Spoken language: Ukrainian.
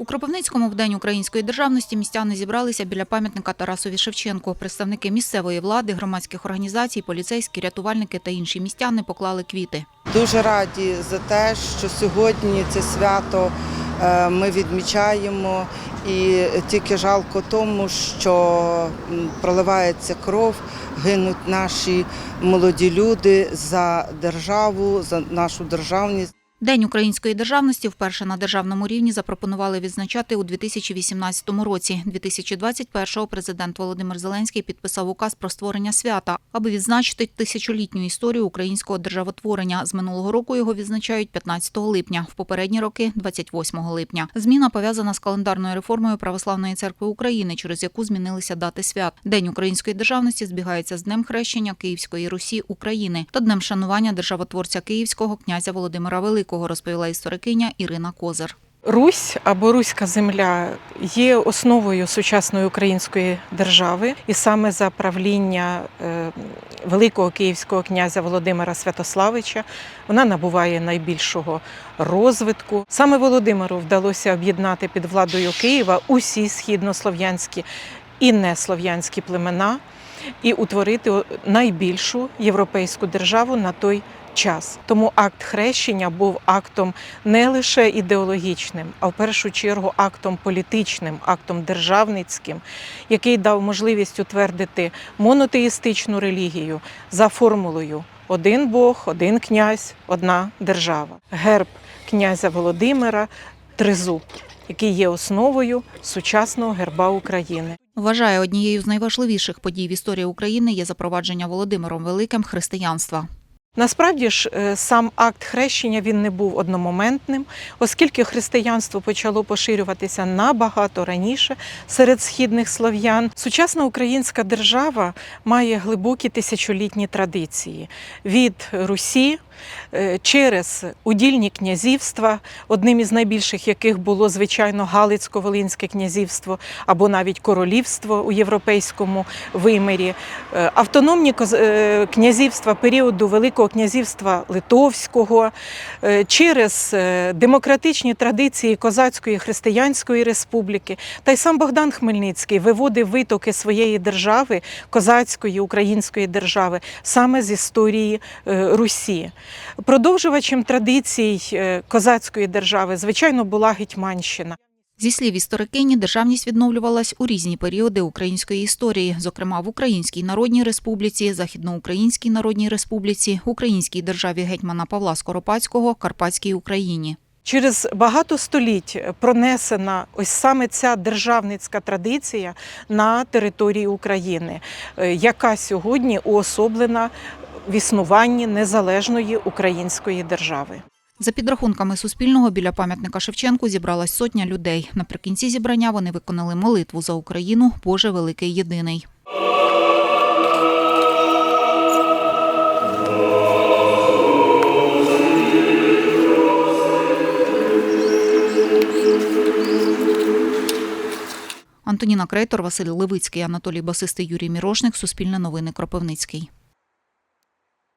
У Кропивницькому в День української державності містяни зібралися біля пам'ятника Тарасові Шевченку. Представники місцевої влади, громадських організацій, поліцейські, рятувальники та інші містяни поклали квіти. Дуже раді за те, що сьогодні це свято е, ми відмічаємо, і тільки жалко тому, що проливається кров, гинуть наші молоді люди за державу, за нашу державність. День української державності вперше на державному рівні запропонували відзначати у 2018 році. 2021-го президент Володимир Зеленський підписав указ про створення свята, аби відзначити тисячолітню історію українського державотворення. З минулого року його відзначають 15 липня, в попередні роки – 28 липня. Зміна пов'язана з календарною реформою Православної церкви України, через яку змінилися дати свят. День української державності збігається з Днем хрещення Київської Русі України та Днем шанування державотворця Київського князя Володимира Великого, розповіла історикиня Ірина Козир. Русь або Руська земля є основою сучасної української держави, і саме за правління е, великого київського князя Володимира Святославича вона набуває найбільшого розвитку. Саме Володимиру вдалося об'єднати під владою Києва усі східнослов'янські і неслов'янські племена і утворити найбільшу європейську державу на той час. Тому акт хрещення був актом не лише ідеологічним, а в першу чергу актом політичним, актом державницьким, який дав можливість утвердити монотеїстичну релігію за формулою один Бог, один князь, одна держава. Герб князя Володимира тризуб, який є основою сучасного герба України. Вважає, однією з найважливіших подій в історії України є запровадження Володимиром Великим християнства. Насправді ж е, сам акт хрещення він не був одномоментним, оскільки християнство почало поширюватися набагато раніше серед східних слов'ян. Сучасна українська держава має глибокі тисячолітні традиції від Русі через удільні князівства, одним із найбільших яких було звичайно Галицько-Волинське князівство або навіть королівство у європейському вимірі, Е, автономні е, князівства періоду Великого князівства Литовського, е, через е, демократичні традиції Козацької християнської республіки. Та й сам Богдан Хмельницький виводив витоки своєї держави, козацької української держави, саме з історії е, Русі. Продовжувачем традицій е, козацької держави, звичайно, була Гетьманщина. Зі слів історикині, державність відновлювалась у різні періоди української історії, зокрема в Українській Народній Республіці, Західноукраїнській Народній Республіці, Українській державі гетьмана Павла Скоропадського, Карпатській Україні. Через багато століть пронесена ось саме ця державницька традиція на території України, е, яка сьогодні уособлена в існуванні незалежної української держави. За підрахунками Суспільного, біля пам'ятника Шевченку зібралась сотня людей. Наприкінці зібрання вони виконали молитву за Україну Боже Великий Єдиний. Антоніна Крейтор, Василь Левицький, Анатолій Басистий, Юрій Мірошник. Суспільне новини Кропивницький.